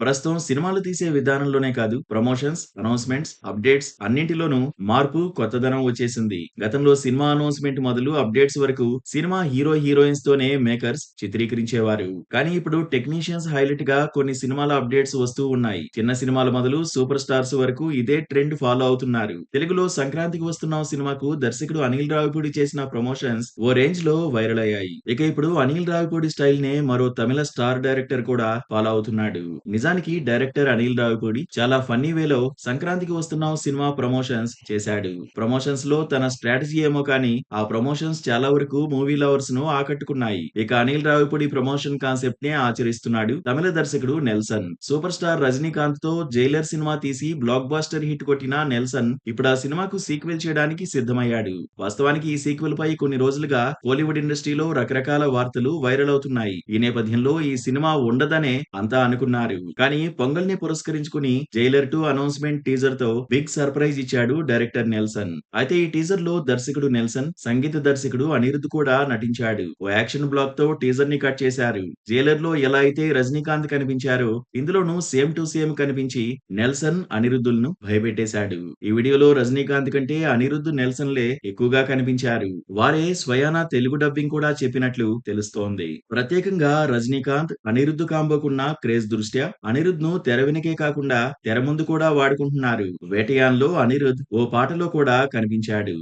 ప్రస్తుతం సినిమాలు తీసే విధానంలోనే కాదు ప్రమోషన్స్, అనౌన్స్‌మెంట్స్, అప్‌డేట్స్ అన్నింటిలోనూ మార్పు, కొత్తదనం వచ్చేసింది. గతంలో సినిమా అనౌన్స్‌మెంట్ మొదలు అప్‌డేట్స్ వరకు సినిమా హీరో, హీరోయిన్స్ తోనే మేకర్స్ చిత్రీకరించేవారు. కానీ ఇప్పుడు టెక్నీషియన్స్ హైలైట్గా కొన్ని సినిమాల అప్‌డేట్స్ వస్తూ ఉన్నాయి. చిన్న సినిమాల మొదలు సూపర్ స్టార్స్ వరకు ఇదే ట్రెండ్ ఫాలో అవుతున్నారు. తెలుగులో సంక్రాంతికి వస్తున్న సినిమాకు దర్శకుడు అనిల్ రావిపూడి చేసిన ప్రమోషన్స్ ఓ రేంజ్లో వైరల్ అయ్యాయి. ఇక ఇప్పుడు అనిల్ రావిపూడి స్టైల్ నే మరో తమిళ స్టార్ డైరెక్టర్ కూడా ఫాలో అవుతున్నాడు. నిజానికి డైరెక్టర్ అనిల్ రావిపూడి చాలా ఫన్నీ వేలో సంక్రాంతికి వస్తున్నాం సినిమా ప్రమోషన్స్ చేశాడు. ప్రమోషన్స్లో తన స్ట్రాటజీ ఏమో కానీ ఆ ప్రమోషన్స్ చాలా వరకు మూవీ లవర్స్ను ఆకట్టుకున్నాయి. ఇక అనిల్ రావిపూడి ప్రమోషన్ కాన్సెప్ట్ నే ఆచరిస్తున్నాడు తమిళ దర్శకుడు నెల్సన్. సూపర్ స్టార్ రజనీకాంత్తో 'జైలర్' సినిమా తీసి బ్లాక్ బాస్టర్ హిట్ కొట్టిన నెల్సన్ ఇప్పుడు ఆ సినిమాకు సీక్వెల్ చేయడానికి సిద్ధమయ్యాడు. వాస్తవానికి ఈ సీక్వెల్ పై కొన్ని రోజులుగా కోలీవుడ్ ఇండస్ట్రీలో రకరకాల వార్తలు వైరల్ అవుతున్నాయి. ఈ నేపథ్యంలో ఈ సినిమా ఉండదనే అంతా అనుకున్నారు. కానీ పొంగల్ని పురస్కరించుకుని 'జైలర్ టూ అనౌన్స్‌మెంట్ టీజర్‌తో బిగ్ సర్ప్రైజ్ ఇచ్చాడు డైరెక్టర్ నెల్సన్. అయితే ఈ టీజర్లో దర్శకుడు నెల్సన్, సంగీత దర్శకుడు అనిరుద్ కూడా నటించాడు. ఓ యాక్షన్ బ్లాక్తో టీజర్ని కట్ చేశారు. జైలర్లో ఎలా అయితే రజనీకాంత్ కనిపించారో ఇందులోనూ సేమ్ టు సేమ్ కనిపించి నెల్సన్, అనిరుద్‌లను భయపెట్టేశాడు. ఈ వీడియోలో రజనీకాంత్ కంటే అనిరుద్ధ నెల్సన్ లే ఎక్కువగా కనిపించారు. వారే స్వయానా తెలుగు డబ్బింగ్ కూడా చెప్పినట్లు తెలుస్తోంది. ప్రత్యేకంగా రజనీకాంత్, అనిరుద్ధ్ కాంబోకున్న క్రేజ్ దృష్ట్యా అనిరుద్‌ను తెర వెనుకే కాకుండా తెర ముందు కూడా వాడుకుంటున్నారు. 'వేటయాన్'లో అనిరుద్ ఓ పాటలో కూడా కనిపించాడు.